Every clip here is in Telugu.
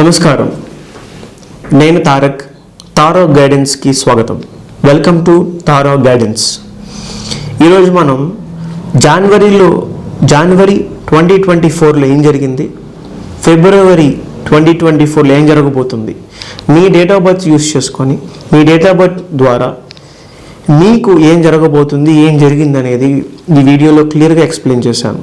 నమస్కారం. నేను తారక్ తారో గైడెన్స్కి స్వాగతం. వెల్కమ్ టు తారో గైడెన్స్ ఈరోజు మనం జనవరిలో జనవరి ట్వంటీ ట్వంటీ ఫోర్లో ఏం జరిగింది? ఫిబ్రవరి ట్వంటీ ట్వంటీ ఫోర్లో ఏం జరగబోతుంది? మీ డేట్ ఆఫ్ బర్త్ యూస్ చేసుకొని మీ డేట్ ఆఫ్ బర్త్ ద్వారా మీకు ఏం జరగబోతుంది ఏం జరిగింది అనేది ఈ వీడియోలో క్లియర్గా ఎక్స్ప్లెయిన్ చేశాను.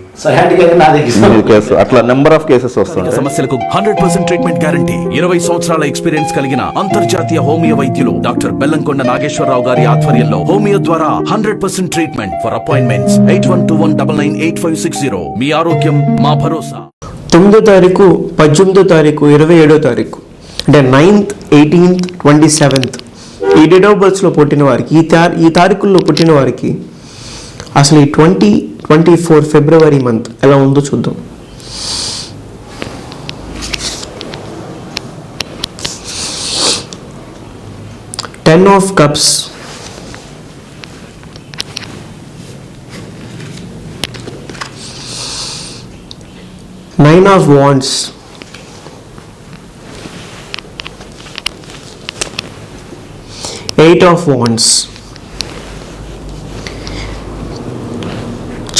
అట్లా నెంబర్ ఆఫ్ కేసెస్ వస్తుంటాయి. సమస్యలకు హండ్రెడ్ పర్సెంట్ ట్రీట్మెంట్ గ్యారంటీ ఇరవై సంవత్సరాల ఎక్స్పీరియన్స్ కలిగిన అంతర్జాతీయ హోమియో వైద్యులు డాక్టర్ బెల్లంకొండ నాగేశ్వరరావు గారి ఆధ్వర్యంలో హోమియో ద్వారా hundred percent treatment for appointments eight one two one double nine eight five six zero మీ ఆరోగ్యం మా భరోసా. తొమ్మిదో తారీఖు పద్దెనిమిదో తారీఖు ఇరవై ఏడో తారీఖు. అంటే నైన్త్ ఎయిటీన్త్ ట్వంటీ సెవెంత్ ఈ డేట్ ఆఫ్ బర్త్స్లో పుట్టిన వారికి ఈ తారీఖుల్లో పుట్టిన వారికి అసలు ఈ twenty twenty four February month. ఎలా ఉందో చూద్దాం. Ten of cups. Nine of wands. Eight of wands.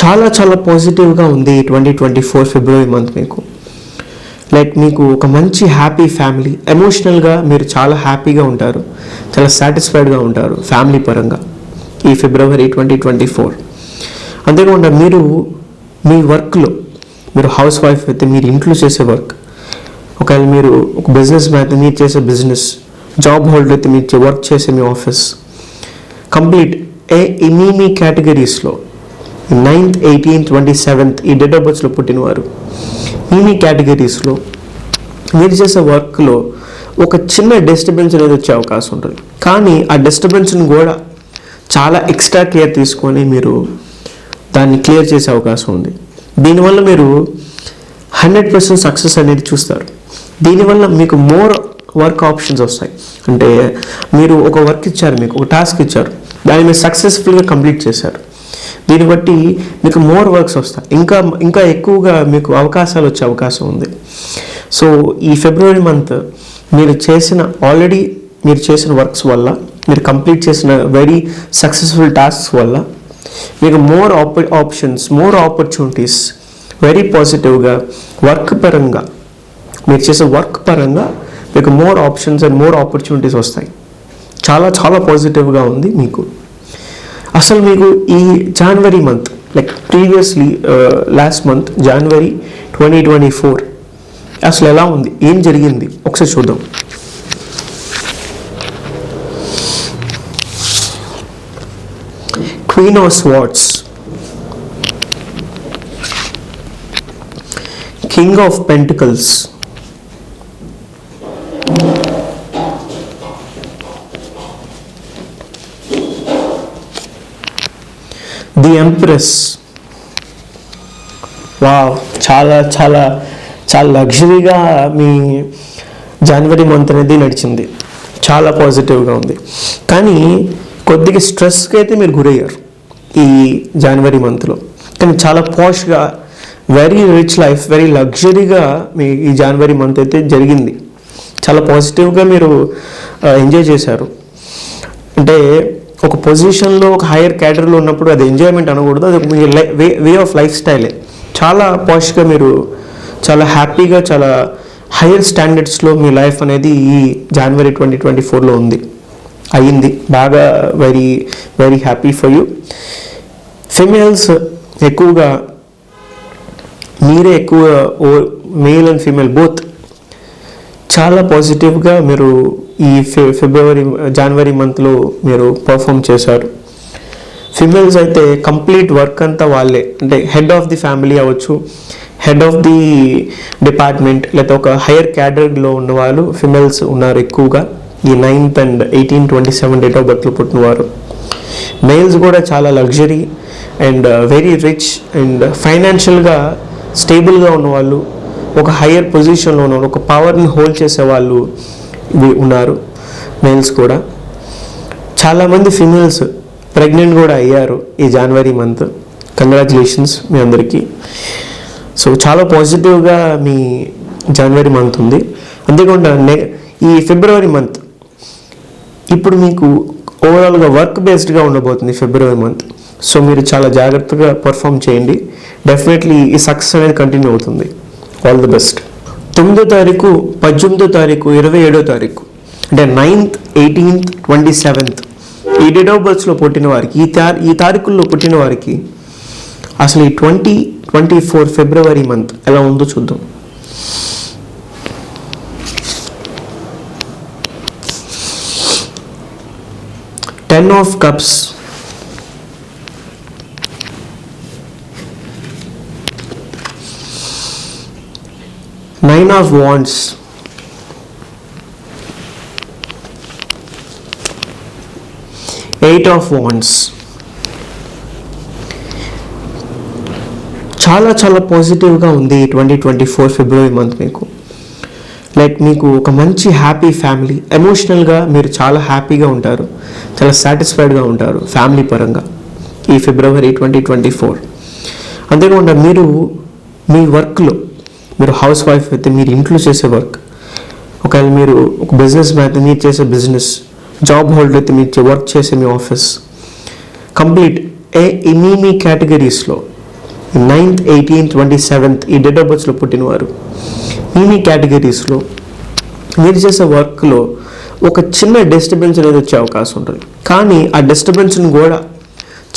చాలా చాలా పాజిటివ్గా ఉంది twenty twenty four February month మీకు. లైక్ మీకు ఒక మంచి హ్యాపీ ఫ్యామిలీ ఎమోషనల్గా మీరు చాలా హ్యాపీగా ఉంటారు. చాలా సాటిస్ఫైడ్గా ఉంటారు ఫ్యామిలీ పరంగా ఈ ఫిబ్రవరి ట్వంటీ ట్వంటీ ఫోర్ అంతేకాకుండా మీరు మీ వర్క్లో మీరు హౌస్ వైఫ్ అయితే మీరు ఇంట్లో చేసే వర్క్ ఒకవేళ మీరు ఒక బిజినెస్ మ్యాన్ అయితే మీరు చేసే బిజినెస్ జాబ్ హోల్డర్ అయితే మీరు వర్క్ చేసే మీ ఆఫీస్ కంప్లీట్ ఏ మీ మీ కేటగిరీస్లో నైన్త్ ఎయిటీన్త్ ట్వంటీ సెవెంత్ ఈ డేట్ ఆఫ్ బర్త్స్లో పుట్టినవారు. ఈ మీ కేటగిరీస్లో మీరు చేసే వర్క్లో ఒక చిన్న డిస్టర్బెన్స్ అనేది వచ్చే అవకాశం ఉంటుంది. కానీ ఆ డిస్టర్బెన్స్ని కూడా చాలా ఎక్స్ట్రా కేర్ తీసుకొని మీరు దాన్ని క్లియర్ చేసే అవకాశం ఉంది. దీనివల్ల మీరు హండ్రెడ్ పర్సెంట్ సక్సెస్ అనేది చూస్తారు. దీనివల్ల మీకు మోర్ వర్క్ ఆప్షన్స్ వస్తాయి. అంటే మీరు ఒక వర్క్ ఇచ్చారు మీకు ఒక టాస్క్ ఇచ్చారు. దాన్ని మీరు సక్సెస్ఫుల్గా కంప్లీట్ చేశారు. దీన్ని బట్టి మీకు మోర్ వర్క్స్ వస్తాయి. ఇంకా ఇంకా ఎక్కువగా మీకు అవకాశాలు వచ్చే అవకాశం ఉంది. సో ఈ ఫిబ్రవరి మంత్ మీరు చేసిన ఆల్రెడీ మీరు చేసిన వర్క్స్ వల్ల మీరు కంప్లీట్ చేసిన వెరీ సక్సెస్ఫుల్ టాస్క్స్ వల్ల మీకు మోర్ ఆప ఆప్షన్స్ మోర్ ఆపర్చునిటీస్ వెరీ పాజిటివ్గా వర్క్ పరంగా మీరు చేసే వర్క్ పరంగా మీకు more options and more opportunities వస్తాయి. చాలా చాలా పాజిటివ్గా ఉంది మీకు. అసలు మీకు ఈ January month like previously last month January twenty twenty four అసలు ఎలా ఉంది? ఏం జరిగింది? ఒకసారి చూద్దాం. Queen of swords king of pentacles the empress wow చాలా చాలా చాలా లగ్జరీగా మీ జనవరి మంత్ అనేది నడిచింది. చాలా పాజిటివ్గా ఉంది. కానీ కొద్దిగా స్ట్రెస్కి అయితే మీరు గురయ్యారు ఈ జనవరి మంత్లో కానీ చాలా పాష్గా వెరీ రిచ్ లైఫ్ వెరీ లగ్జరీగా మీ ఈ జనవరి మంత్ అయితే జరిగింది. చాలా పాజిటివ్గా మీరు uh, ఎంజాయ్ చేశారు. అంటే ఒక పొజిషన్లో ఒక హైయర్ క్యాటరీలో ఉన్నప్పుడు అది ఎంజాయ్మెంట్ అనకూడదు. అది మీ వే వే ఆఫ్ లైఫ్ స్టైలే చాలా పాష్గా మీరు చాలా హ్యాపీగా చాలా హైయర్ స్టాండర్డ్స్లో మీ లైఫ్ అనేది ఈ జనవరి ట్వంటీ ట్వంటీ ఫోర్లో ఉంది. అయ్యింది. బాగా very very happy for you females ఎక్కువగా మీరే ఎక్కువ ఓ మేల్ అండ్ ఫీమేల్ బోత్ చాలా పాజిటివ్గా మీరు ఈ ఫి ఫిబ్రవరి జనవరి మంత్లో మీరు పర్ఫామ్ చేశారు. ఫిమేల్స్ అయితే కంప్లీట్ వర్క్ అంతా వాళ్ళే. అంటే హెడ్ ఆఫ్ ది ఫ్యామిలీ అవ్వచ్చు హెడ్ ఆఫ్ ది డిపార్ట్మెంట్ లేదా ఒక హైయర్ క్యాడర్లో ఉన్న వాళ్ళు ఫిమేల్స్ ఉన్నారు ఎక్కువగా. ఈ ninth and eighteen twenty seven date of బర్త్లో పుట్టినవారు. మేల్స్ కూడా చాలా luxury and very rich and ఫైనాన్షియల్గా స్టేబుల్గా ఉన్నవాళ్ళు. ఒక హయ్యర్ పొజిషన్లో ఉన్న ఒక పవర్ని హోల్డ్ చేసే వాళ్ళు ఉన్నారు మేల్స్ కూడా. చాలామంది ఫిమేల్స్ ప్రెగ్నెంట్ కూడా అయ్యారు ఈ జనవరి మంత్ కంగ్రాచులేషన్స్ మీ అందరికీ. సో చాలా పాజిటివ్గా మీ జనవరి మంత్ ఉంది. అంతేకాకుండా నె ఈ ఫిబ్రవరి మంత్ ఇప్పుడు మీకు ఓవరాల్గా వర్క్ బేస్డ్గా ఉండబోతుంది ఫిబ్రవరి మంత్ సో మీరు చాలా జాగ్రత్తగా పర్ఫామ్ చేయండి. డెఫినెట్లీ ఈ సక్సెస్ అనేది కంటిన్యూ అవుతుంది. ఆల్ ది బెస్ట్ తొమ్మిదో తారీఖు పద్దెనిమిదో తారీఖు ఇరవై ఏడో తారీఖు. అంటే నైన్త్ ఎయిటీన్త్ ట్వంటీ సెవెంత్ ఈ డేట్ ఆఫ్ బర్త్స్లో పుట్టిన వారికి ఈ తారీ ఈ తారీఖుల్లో పుట్టిన వారికి అసలు ఈ twenty twenty four February month ఎలా ఉందో చూద్దాం. Ten of cups nine of wands eight of wands చాలా చాలా పాజిటివ్గా ఉంది twenty twenty four February month మీకు. లైక్ మీకు ఒక మంచి హ్యాపీ ఫ్యామిలీ ఎమోషనల్గా మీరు చాలా హ్యాపీగా ఉంటారు. చాలా సాటిస్ఫైడ్గా ఉంటారు ఫ్యామిలీ పరంగా ఈ ఫిబ్రవరి ట్వంటీ ట్వంటీ ఫోర్ అంతేకాకుండా మీరు మీ వర్క్లో మీరు హౌస్ వైఫ్ అయితే మీరు ఇంట్లో చేసే వర్క్ ఒకవేళ మీరు ఒక బిజినెస్ మ్యాన్ అయితే మీరు చేసే బిజినెస్ జాబ్ హోల్డర్ అయితే మీరు వర్క్ చేసే మీ ఆఫీస్ కంప్లీట్ ఏ మీ మీ కేటగిరీస్లో నైన్త్ ఎయిటీన్త్ ట్వంటీ సెవెంత్ ఈ డేట్ ఆఫ్ బర్త్స్లో పుట్టినవారు. మీ మీ కేటగిరీస్లో మీరు చేసే వర్క్లో ఒక చిన్న డిస్టర్బెన్స్ అనేది వచ్చే అవకాశం ఉంటుంది. కానీ ఆ డిస్టర్బెన్స్ని కూడా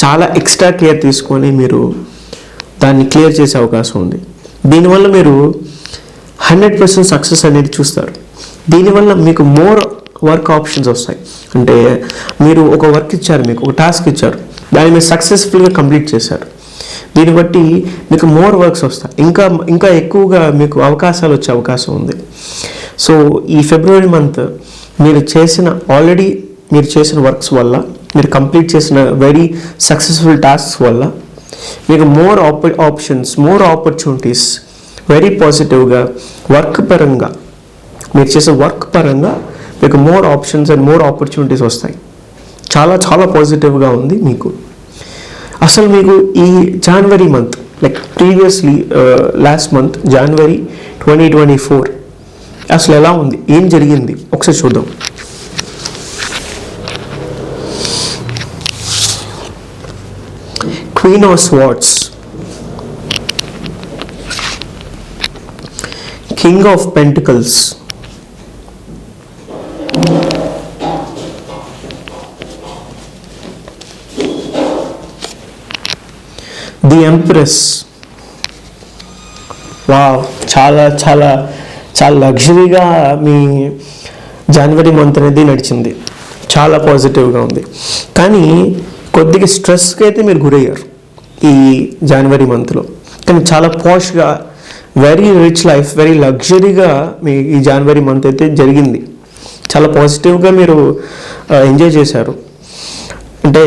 చాలా ఎక్స్ట్రా కేర్ తీసుకొని మీరు దాన్ని క్లియర్ చేసే అవకాశం ఉంది. దీనివల్ల మీరు హండ్రెడ్ పర్సెంట్ సక్సెస్ అనేది చూస్తారు. దీనివల్ల మీకు మోర్ వర్క్ ఆప్షన్స్ వస్తాయి. అంటే మీరు ఒక వర్క్ ఇచ్చారు మీకు ఒక టాస్క్ ఇచ్చారు దాన్ని మీరు సక్సెస్ఫుల్గా కంప్లీట్ చేశారు. దీన్ని బట్టి మీకు మోర్ వర్క్స్ వస్తాయి. ఇంకా ఇంకా ఎక్కువగా మీకు అవకాశాలు వచ్చే అవకాశం ఉంది. సో ఈ ఫిబ్రవరి మంత్ మీరు చేసిన ఆల్రెడీ మీరు చేసిన వర్క్స్ వల్ల మీరు కంప్లీట్ చేసిన వెరీ సక్సెస్ఫుల్ టాస్క్స్ వల్ల మీకు మోర్ ఆప ఆప్షన్స్ మోర్ ఆపర్చునిటీస్ వెరీ పాజిటివ్గా వర్క్ పరంగా మీరు చేసే వర్క్ పరంగా మీకు more options and more opportunities వస్తాయి. చాలా చాలా పాజిటివ్గా ఉంది మీకు. అసలు మీకు ఈ January month like previously last month January twenty twenty four అసలు ఎలా ఉంది? ఏం జరిగింది? ఒకసారి చూద్దాం. Queen of swords king of pentacles the empress wow చాలా చాలా చాలా లగ్జరీగా మీ జనవరి మంత్ అనేది నడిచింది. చాలా పాజిటివ్గా ఉంది. కానీ కొద్దిగా స్ట్రెస్కి అయితే మీరు గురయ్యారు. ఈ జనవరి మంత్లో కానీ చాలా పాష్గా వెరీ రిచ్ లైఫ్ వెరీ లగ్జరీగా మీ ఈ జనవరి మంత్ అయితే జరిగింది. చాలా పాజిటివ్గా మీరు ఎంజాయ్ చేశారు. అంటే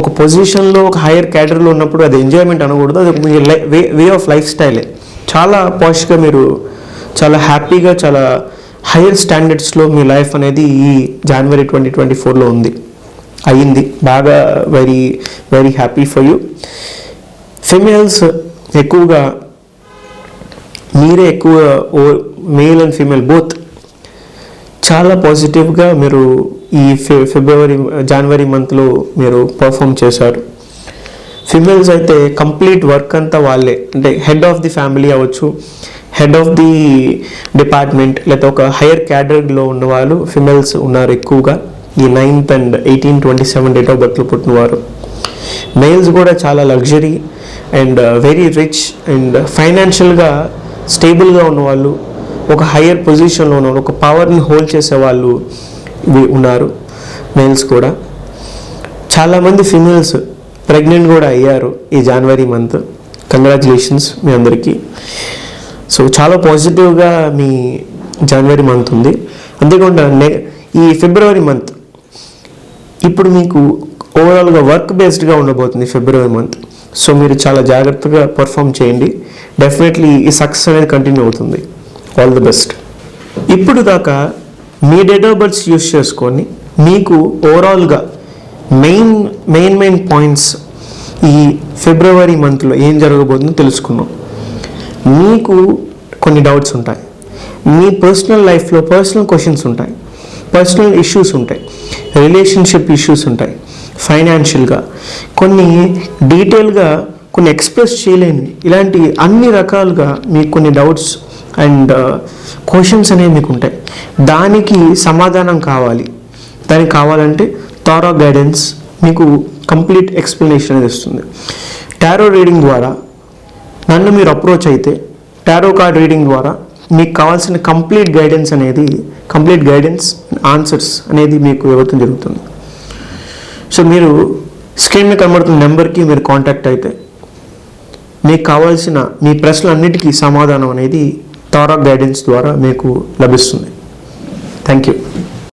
ఒక పొజిషన్లో ఒక హైయర్ క్యాటరీలో ఉన్నప్పుడు అది ఎంజాయ్మెంట్ అనకూడదు. అది మీ వే వే ఆఫ్ లైఫ్ స్టైలే చాలా పాష్గా మీరు చాలా హ్యాపీగా చాలా హైయర్ స్టాండర్డ్స్లో మీ లైఫ్ అనేది ఈ జనవరి ట్వంటీ ట్వంటీ ఫోర్లో ఉంది. అయ్యింది బాగా very very happy for you females ఎక్కువగా మీరే ఎక్కువ ఓ మేల్ అండ్ ఫీమేల్ బోత్ చాలా పాజిటివ్గా మీరు ఈ ఫి- ఫిబ్రవరి జనవరి మంత్లో మీరు పర్ఫామ్ చేశారు. ఫిమేల్స్ అయితే కంప్లీట్ వర్క్ అంతా వాళ్ళే. అంటే హెడ్ ఆఫ్ ది ఫ్యామిలీ అవ్వచ్చు హెడ్ ఆఫ్ ది డిపార్ట్మెంట్ లేదా ఒక హైయర్ క్యాడర్లో ఉన్న వాళ్ళు ఫిమేల్స్ ఉన్నారు ఎక్కువగా. ఈ ninth and eighteen twenty seven date of బర్త్లో పుట్టినవారు. మేల్స్ కూడా చాలా luxury and uh, very rich and uh, ఫైనాన్షియల్గా స్టేబుల్గా ఉన్నవాళ్ళు ఒక హయ్యర్ పొజిషన్లో ఉన్న ఒక పవర్ని హోల్డ్ చేసే వాళ్ళు ఇవి ఉన్నారు మేల్స్ కూడా. చాలామంది ఫిమేల్స్ ప్రెగ్నెంట్ కూడా అయ్యారు ఈ జనవరి మంత్ కంగ్రాచులేషన్స్ మీ అందరికీ. సో చాలా పాజిటివ్గా మీ జనవరి మంత్ ఉంది. అంతేకాకుండా నె ఈ ఫిబ్రవరి మంత్ ఇప్పుడు మీకు ఓవరాల్గా వర్క్ బేస్డ్గా ఉండబోతుంది ఫిబ్రవరి మంత్ సో మీరు చాలా జాగ్రత్తగా పర్ఫామ్ చేయండి. డెఫినెట్లీ ఈ సక్సెస్ అనేది కంటిన్యూ అవుతుంది. ఆల్ ది బెస్ట్ ఇప్పుడు దాకా మీ డేట్ ఆఫ్ బర్త్స్ యూస్ చేసుకొని మీకు ఓవరాల్గా మెయిన్ మెయిన్ మెయిన్ పాయింట్స్ ఈ ఫిబ్రవరి మంత్లో ఏం జరగబోతుందో తెలుసుకున్నాం మీకు కొన్ని డౌట్స్ ఉంటాయి. మీ పర్సనల్ లైఫ్లో పర్సనల్ క్వశ్చన్స్ ఉంటాయి. పర్సనల్ ఇష్యూస్ ఉంటాయి. రిలేషన్షిప్ ఇష్యూస్ ఉంటాయి. ఫైనాన్షియల్గా కొన్ని డీటెయిల్గా కొన్ని ఎక్స్ప్రెస్ చేయలేని ఇలాంటి అన్ని రకాలుగా మీకు కొన్ని డౌట్స్ అండ్ క్వశ్చన్స్ అనేవి మీకు ఉంటాయి. దానికి సమాధానం కావాలి. దానికి కావాలంటే తారా గైడెన్స్ మీకు కంప్లీట్ ఎక్స్ప్లెనేషన్ అనేది ఇస్తుంది టారో రీడింగ్ ద్వారా నన్ను మీరు అప్రోచ్ అయితే టారో కార్డ్ రీడింగ్ ద్వారా మీకు కావాల్సిన కంప్లీట్ గైడెన్స్ అనేది కంప్లీట్ గైడెన్స్ ఆన్సర్స్ అనేది మీకు ఇవ్వటం జరుగుతుంది. సో మీరు స్క్రీన్ మీద కనబడుతున్న నెంబర్కి మీరు కాంటాక్ట్ అయితే మీకు కావాల్సిన మీ ప్రశ్నలన్నిటికీ సమాధానం అనేది తారా గైడెన్స్ ద్వారా మీకు లభిస్తుంది. Thank you